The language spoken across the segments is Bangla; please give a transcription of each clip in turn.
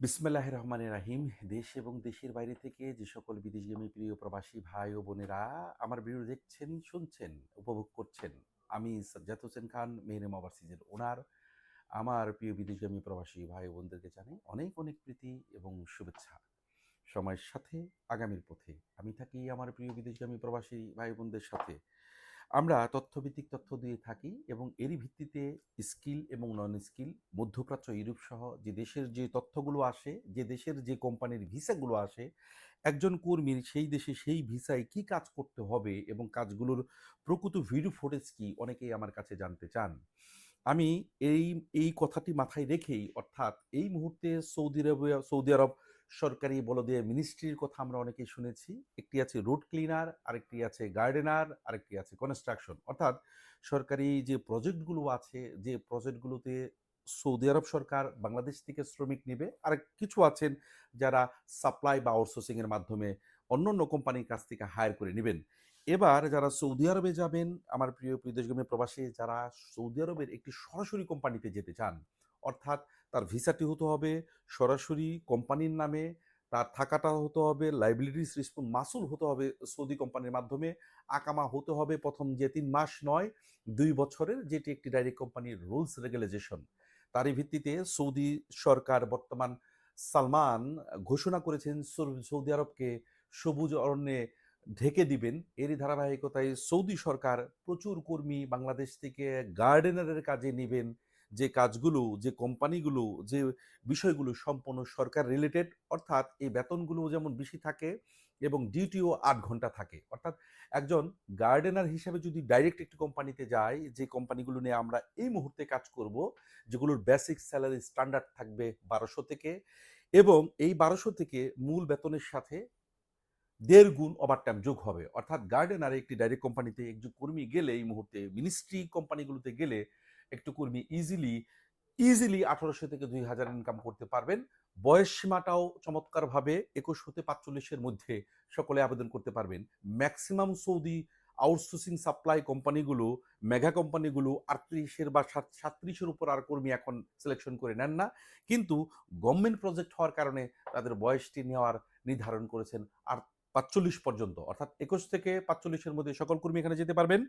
বিসমিল্লাহ রহমান রাহিম। দেশ এবং দেশের বাইরে থেকে যে সকল বিদেশগামী প্রিয় প্রবাসী ভাই ও বোনেরা আমার ভিডিও দেখছেন, শুনছেন, উপভোগ করছেন, আমি সাজ্জাদ হোসেন খান মেহরেম ওভারসিজের ওনার। আমার প্রিয় বিদেশগামী প্রবাসী ভাই ও বোনদেরকে জানাই অনেক অনেক প্রীতি এবং শুভেচ্ছা। সময়ের সাথে, আগামীর পথে আমি থাকি আমার প্রিয় বিদেশগামী প্রবাসী ভাই বোনদের সাথে। আমরা তথ্যভিত্তিক তথ্য দিয়ে থাকি এবং এরই ভিত্তিতে স্কিল এবং নন স্কিল মধ্যপ্রাচ্য ইউরোপ সহ যে দেশের যে তথ্যগুলো আসে, যে দেশের যে কোম্পানির ভিসাগুলো আসে, একজন কর্মীর সেই দেশে সেই ভিসায় কি কাজ করতে হবে এবং কাজগুলোর প্রকৃত ভিডিও ফুটেজ কি, অনেকেই আমার কাছে জানতে চান। আমি এই এই কথাটি মাথায় রেখেই, অর্থাৎ এই মুহূর্তে সৌদি আরবে, সৌদি আরব সরকারি বলদে মিনিস্ট্রির কথা আমরা অনেকেই শুনেছি। একটি আছে রোড ক্লিনার আরেকটি আছে গার্ডেনার আরেকটি আছে কনস্ট্রাকশন অর্থাৎ সরকারি যে প্রজেক্টগুলো আছে, যে প্রজেক্টগুলোতে সৌদি আরব সরকার বাংলাদেশ থেকে শ্রমিক নেবে, আর কিছু আছেন যারা সাপ্লাই বা আউটসোর্সিং এর মাধ্যমে অন্য অন্য কোম্পানির কাছ থেকে হায়ার করে নেবেন। এবার যারা সৌদি আরবে যাবেন, আমার প্রিয় বিদেশগামী প্রবাসী, যারা সৌদি আরবের একটি সরাসরি কোম্পানিতে যেতে চান অর্থাৎ তার ভিসাটি হতে হবে সরাসরি কোম্পানির নামে, তার থাকাটা হতে হবে লাইবিলিটিস রিসপন্স মাসুল হতে হবে সৌদি কোম্পানির মাধ্যমে, আকামা হতে হবে প্রথম যে তিন মাস নয়, দুই বছরের যেটি একটি ডাইরেক্ট কোম্পানির রুলস রেগুলেশন তারই ভিত্তিতে সৌদি সরকার বর্তমান সালমান ঘোষণা করেছেন সৌদি আরবকে সবুজ অরণ্যে ঢেকে দিবেন। এরই ধারাবাহিকতায় সৌদি সরকার প্রচুর কর্মী বাংলাদেশ থেকে গার্ডেনারের কাজে নেবেন। যে কাজগুলো, যে কোম্পানিগুলো, যে বিষয়গুলো সম্পূর্ণ সরকার রিলেটেড অর্থাৎ এই বেতনগুলো যেমন বেশি থাকে এবং ডিউটিও আট ঘণ্টা থাকে। অর্থাৎ একজন গার্ডেনার হিসাবে যদি ডাইরেক্ট একটি কোম্পানিতে যায়, যে কোম্পানিগুলো নিয়ে আমরা এই মুহূর্তে কাজ করব, যেগুলোর বেসিক স্যালারি স্ট্যান্ডার্ড থাকবে বারোশো থেকে এবং এই বারোশো থেকে মূল বেতনের সাথে দেড় গুণ ওভারটাইম যোগ হবে। অর্থাৎ গার্ডেনারে একটি ডাইরেক্ট কোম্পানিতে একজন কর্মী গেলে এই মুহূর্তে মিনিস্ট্রি কোম্পানিগুলোতে গেলে একটু কর্মী ইজিলি ইজিলি আঠারোশো থেকে দুই হাজার ইনকাম করতে পারবেন। বয়স সীমাটাও চমৎকারভাবে একুশ হতে পাঁচচল্লিশের মধ্যে সকলে আবেদন করতে পারবেন। ম্যাক্সিমাম সৌদি আউটসোর্সিং সাপ্লাই কোম্পানিগুলো মেগা কোম্পানিগুলো আটত্রিশের বা সাত, সাতত্রিশের উপর আর কর্মী এখন সিলেকশন করে নেন না। কিন্তু গভর্নমেন্ট প্রজেক্ট হওয়ার কারণে তাদের বয়সটি নেওয়ার নির্ধারণ করেছেন আর পাঁচচল্লিশ পর্যন্ত। অর্থাৎ একুশ থেকে পাঁচচল্লিশের মধ্যে সকল কর্মী এখানে যেতে পারবেন।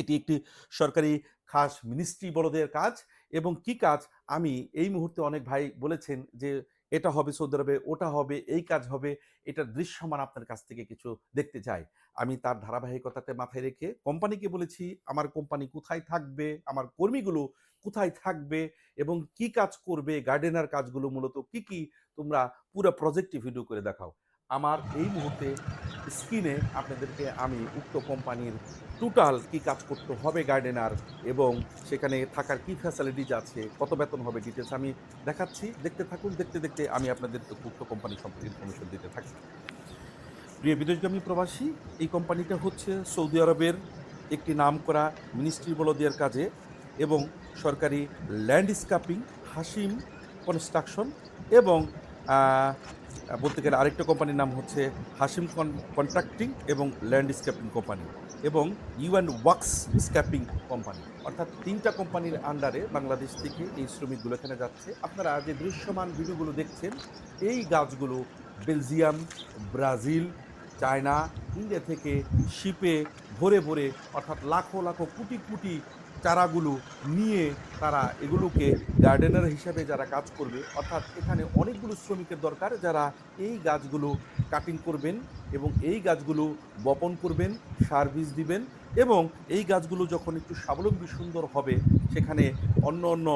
এটি একটি সরকারি খাস মিনিস্ট্রি বড়দের কাজ এবং কি কাজ? আমি এই মুহূর্তে অনেক ভাই বলেছেন যে, এটা হবে সৌদি আরবে, ওটা হবে, এই কাজ হবে। এটার দৃশ্যমান আপনার কাছ থেকে কিছু দেখতে চাই। আমি তার ধারাবাহিকতাতে মাথায় রেখে কোম্পানিকে বলেছি, আমার কোম্পানি কোথায় থাকবে? আমার কর্মীগুলো কোথায় থাকবে? এবং কি কাজ করবে? গার্ডেনার কাজগুলো মূলত কি কি? তোমরা পুরো প্রজেক্টটি ভিডিও করে দেখাও। আমার এই মুহূর্তে স্ক্রিনে আপনাদেরকে আমি উক্ত কোম্পানির টোটাল কি কাজ করতে হবে গার্ডেনার এবং সেখানে থাকার কি ফ্যাসিলিটিজ আছে, কত বেতন হবে ডিটেলস আমি দেখাচ্ছি। দেখতে থাকুন, দেখতে দেখতে আমি আপনাদের উক্ত কোম্পানি সম্পর্কে ইনফরমেশন দিতে থাকি। প্রিয় বিদেশগামী প্রবাসী, এই কোম্পানিটা হচ্ছে সৌদি আরবের একটি নাম করা মিনিস্ট্রি বলদিয়ার কাজে এবং সরকারি ল্যান্ডস্কেপিং হাসিম কনস্ট্রাকশন এবং বলতে গেলে আরেকটা কোম্পানির নাম হচ্ছে হাসিম কন্ট্রাক্টিং এবং ল্যান্ডস্কেপিং কোম্পানি এবং ইউএন ওয়াক্স স্ক্যাপিং কোম্পানি। অর্থাৎ তিনটা কোম্পানির আন্ডারে বাংলাদেশ থেকে এই শ্রমিকগুলো এখানে যাচ্ছে। আপনারা যে দৃশ্যমান ভিডিওগুলো দেখছেন, এই গাছগুলো বেলজিয়াম, ব্রাজিল, চায়না, ইন্ডিয়া থেকে শিপে ভরে ভরে, অর্থাৎ লাখো লাখো কোটি কোটি চারাগুলো নিয়ে তারা এগুলোকে গার্ডেনার হিসাবে যারা কাজ করবে, অর্থাৎ এখানে অনেকগুলো শ্রমিকের দরকার যারা এই গাছগুলো কাটিং করবেন এবং এই গাছগুলো বপন করবেন সার বীজ দিবেন এবং এই গাছগুলো যখন একটু স্বাবলম্বী সুন্দর হবে, সেখানে অন্য অন্য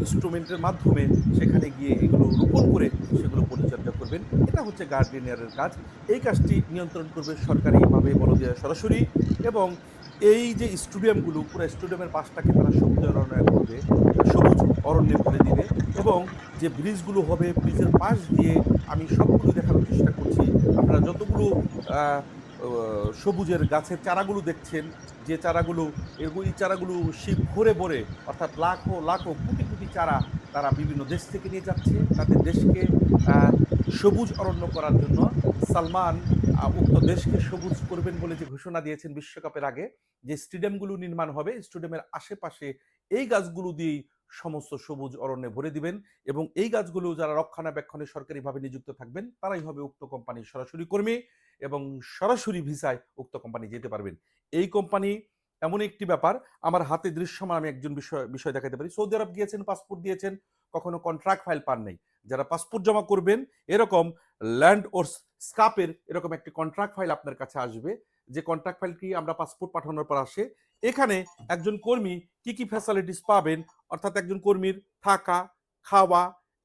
ইনস্ট্রুমেন্টের মাধ্যমে সেখানে গিয়ে এগুলো রোপণ করে সেগুলো পরিচর্যা করবেন। এটা হচ্ছে গার্ডেনিয়ারের কাজ। এই কাজটি নিয়ন্ত্রণ করবে সরকারিভাবে বলদিয়া সরাসরি এবং এই যে স্টেডিয়ামগুলো, পুরো স্টেডিয়ামের পাশটাকে তারা সবুজ অরণ্য করবে, সবুজ অরণ্যে ভরে দিবে এবং যে ব্রিজগুলো হবে, ব্রিজের পাশ দিয়ে আমি সবগুলো দেখানোর চেষ্টা করছি। আপনারা যতগুলো সবুজের গাছের চারাগুলো দেখছেন, যে চারাগুলো এগুলো এই চারাগুলো শিব ভরে ভরে অর্থাৎ লাখো লাখো, কোটি কোটি চারা তারা বিভিন্ন দেশ থেকে নিয়ে যাচ্ছে। তাদের দেশকে সবুজ অরণ্য করার জন্য সালমান উক্ত দেশকে সবুজ করবেন বলে যে ঘোষণা দিয়েছেন বিশ্বকাপের আগে, যে স্টেডিয়ামগুলো নির্মাণ হবে, স্টেডিয়ামের আশেপাশে এই গাছগুলো দিয়েই সমস্ত সবুজ অরণ্যে ভরে দিবেন এবং এই গাছগুলো যারা রক্ষণাবেক্ষণে সরকারিভাবে নিযুক্ত থাকবেন, তারাই হবে উক্ত কোম্পানির সরাসরি কর্মী এবং সরাসরি ভিসায় উক্ত কোম্পানি যেতে পারবেন। এই কোম্পানি এমন একটি ব্যাপার। আমার হাতে দৃশ্যমান আমি একজন বিষয় বিষয় দেখাতে পারি। সৌদি আরব গিয়েছেন পাসপোর্ট দিয়েছেন, কখনো কন্ট্রাক্ট ফাইল পান নাই। যারা পাসপোর্ট জমা করবেন, এরকম ল্যান্ড ওর স্কাপের এরকম একটি কন্ট্রাক্ট ফাইল আপনার কাছে আসবে। যে কন্ট্রাক্ট ফাইলটি আমরা পাসপোর্ট পাঠানোর পর আসে। এখানে একজন কর্মী কি কি ফ্যাসিলিটিস পাবেন? অর্থাৎ একজন কর্মীর থাকা, খাওয়া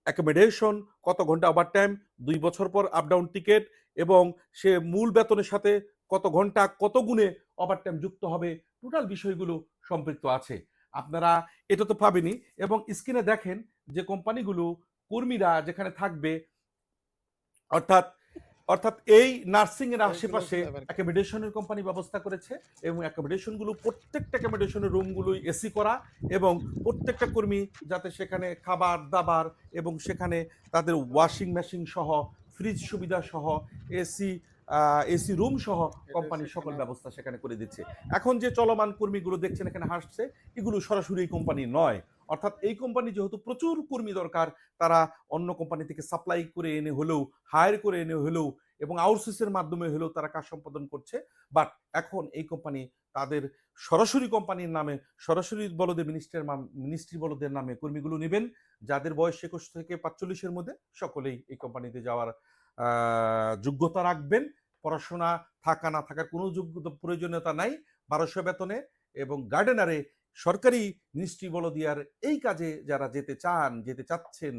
অ্যাকোমোডেশন কত ঘণ্টা ওভার টাইম দুই বছর পর আপ ডাউন টিকিট এবং সে মূল বেতনের সাথে কত ঘণ্টা, কত গুণে ওভার টাইম যুক্ত হবে টোটাল বিষয়গুলো সম্পৃক্ত আছে। আপনারা এটা তো পাবেনই এবং স্ক্রিনে দেখেন যে কোম্পানিগুলো কর্মীরা যেখানে থাকবে অর্থাৎ অর্থাৎ এই নার্সিং এর আশেপাশে অ্যাকোমোডেশনের কোম্পানি ব্যবস্থা করেছে এবং অ্যাকোমোডেশনগুলো প্রত্যেকটা অ্যাকোমোডেশনের রুমগুলোই এসি করা এবং প্রত্যেকটা কর্মী যাতে সেখানে খাবার দাবার এবং সেখানে তাদের ওয়াশিং মেশিন সহ ফ্রিজ সুবিধা সহ এসি এসি রুম সহ কোম্পানির সকল ব্যবস্থা সেখানে করে দিচ্ছে। এখন যে চলমান কর্মীগুলো দেখছেন এখানে হাসছে এগুলো সরাসরি এই কোম্পানি নয়। অর্থাৎ এই কোম্পানি যেহেতু প্রচুর কর্মী দরকার তারা অন্য কোম্পানি থেকে সাপ্লাই করে এনে হলেও হায়ার করে এনে হলেও এবং আউটসোর্সের মাধ্যমে হলেও তারা কাজ সম্পাদন করছে। বাট এখন এই কোম্পানি তাদের সরাসরি কোম্পানির নামে সরাসরি বলদে মিনিস্টার মিনিস্ট্রি বলদের নামে কর্মীগুলো নেবেন যাদের বয়স একুশ থেকে পাঁচচল্লিশের মধ্যে সকলেই এই কোম্পানিতে যাওয়ার যোগ্যতা রাখবেন, পড়াশোনা থাকা না থাকার কোনো যোগ্যতা প্রয়োজনীয়তা নাই, বারোশো বেতনে এবং গার্ডেনারে সরকারি মিনিস্ট্রি বলদিয়ার এই কাজে যারা যেতে চান, যেতে চাচ্ছেন,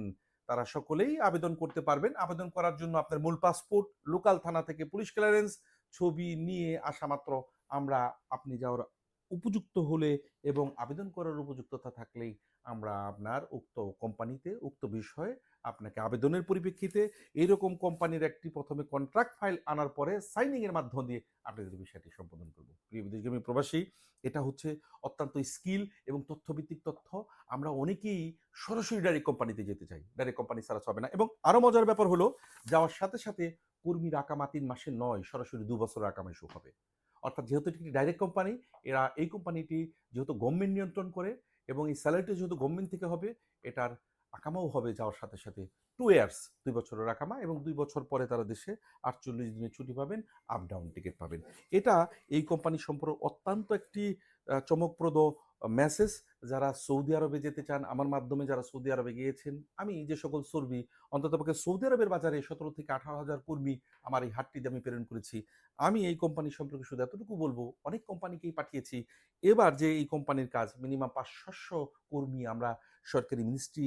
তারা সকলেই আবেদন করতে পারবেন। আবেদন করার জন্য আপনার মূল পাসপোর্ট লোকাল থানা থেকে পুলিশ ক্লিয়ারেন্স ছবি নিয়ে আসা মাত্র আমরা আপনি যাওয়ার উপযুক্ত হলে এবং আবেদন করার উপযুক্ততা থাকলেই আমরা আপনার উক্ত কোম্পানিতে উক্ত বিষয়ে আপনাকে আবেদনের পরিপ্রেক্ষিতে এরকম কোম্পানির একটি প্রথমে কন্ট্রাক্ট ফাইল আনার পরে সাইনিং এর মাধ্যম দিয়ে আপনাদের বিষয়টি সম্পাদন করব। প্রিয় বিদেশগামী প্রবাসী, এটা হচ্ছে অত্যন্ত স্কিল এবং তথ্যভিত্তিক তথ্য। আমরা অনেকেই সরাসরি ডাইরেক্ট কোম্পানিতে যেতে চাই। ডাইরেক্ট কোম্পানি ছাড়া হবে না। এবং আরও মজার ব্যাপার হলো, যাওয়ার সাথে সাথে কর্মীর আকামা তিন মাসে নয়, সরাসরি দু বছর আকামা শুরু হবে। অর্থাৎ যেহেতু এটি ডাইরেক্ট কোম্পানি এরা এই কোম্পানিটি যেহেতু গভর্নমেন্ট নিয়ন্ত্রণ করে এবং এই স্যালারিটি যেহেতু গভর্নমেন্ট থেকে হবে, এটার আকামাও হবে যাওয়ার সাথে সাথে। টু ইয়ার্স দুই বছরের আকামা এবং দুই বছর পরে তারা দেশে আটচল্লিশ দিনের ছুটি পাবেন আপ ডাউন টিকিট পাবেন। এটা এই কোম্পানি সম্পর্কে অত্যন্ত একটি চমকপ্রদ মেসেজ যারা সৌদি আরবে যেতে চান, আমার মাধ্যমে যারা সৌদি আরবে গিয়েছেন, আমি যে সকল চর্বি অন্ততপক্ষে সৌদি আরবের বাজারে সতেরো থেকে আঠারো হাজার কর্মী আমার এই হাটটিতে আমি প্রেরণ করেছি। আমি এই কোম্পানি সম্পর্কে শুধু এতটুকু বলব, অনেক কোম্পানিকেই পাঠিয়েছি। এবার যে এই কোম্পানির কাজ মিনিমাম পাঁচশো কর্মী আমরা সরকারি মিনিস্ট্রি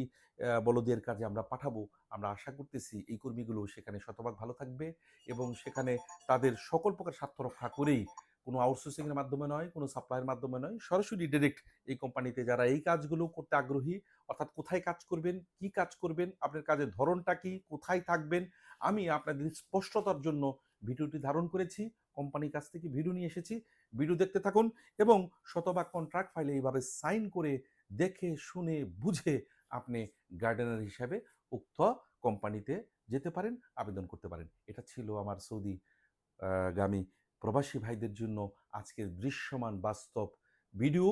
বলদের কাজে আমরা পাঠাবো। আমরা আশা করতেছি এই কর্মীগুলো সেখানে শতভাগ ভালো থাকবে এবং সেখানে তাদের সকল প্রকার স্বার্থ রক্ষা করেই কোনো আউটসোর্সিংয়ের মাধ্যমে নয়, কোনো সাপ্লাইয়ের মাধ্যমে নয়। সরাসরি ডিরেক্ট এই কোম্পানিতে যারা এই কাজগুলো করতে আগ্রহী, অর্থাৎ কোথায় কাজ করবেন, কি কাজ করবেন, আপনার কাজের ধরনটা কি, কোথায় থাকবেন, আমি আপনাদের স্পষ্টতার জন্য ভিডিওটি ধারণ করেছি কোম্পানির কাছ থেকে ভিডিও নিয়ে এসেছি। ভিডিও দেখতে থাকুন এবং শতভাগ কন্ট্রাক্ট ফাইলে এইভাবে সাইন করে দেখে, শুনে, বুঝে আপনি গার্ডেনার হিসাবে উক্ত কোম্পানিতে যেতে পারেন, আবেদন করতে পারেন। এটা ছিল আমার সৌদি গামী প্রবাসী ভাইদের জন্য আজকের দৃশ্যমান বাস্তব ভিডিও।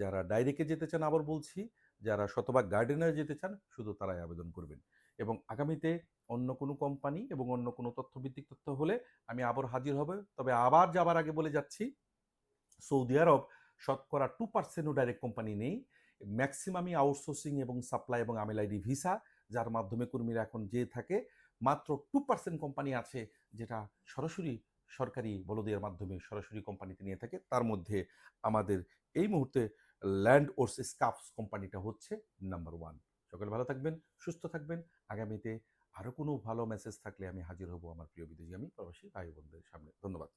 যারা ডাইরেক্টে যেতে চান আবার বলছি, যারা শতভাগ গার্ডেনার যেতে চান শুধু তারাই আবেদন করবেন। এবং আগামীতে অন্য কোনো কোম্পানি এবং অন্য কোনো তথ্যভিত্তিক তথ্য হলে আমি আবার হাজির হবে। তবে আবার যাবার আগে বলে যাচ্ছি, সৌদি আরব শতকরা টু পার্সেন্টও ডাইরেক্ট কোম্পানি নেই। ম্যাক্সিমামই আউটসোর্সিং এবং সাপ্লাই এবং আমেলাইডি ভিসা যার মাধ্যমে কর্মীরা এখন যেয়ে থাকে। মাত্র টু পার্সেন্ট কোম্পানি আছে যেটা সরাসরি সরকারি বলদের মাধ্যমে সরাসরি কোম্পানিতে নিয়ে থাকে। তার মধ্যে আমাদের এই মুহূর্তে ল্যান্ড ওর্স স্কাফস কোম্পানিটা হচ্ছে নাম্বার ওয়ান সকলে ভালো থাকবেন, সুস্থ থাকবেন। আগামীতে আরও কোনো ভালো মেসেজ থাকলে আমি হাজির হব আমার প্রিয় বিদেশি আমি প্রবাসী ভাই বোনদের সামনে। ধন্যবাদ।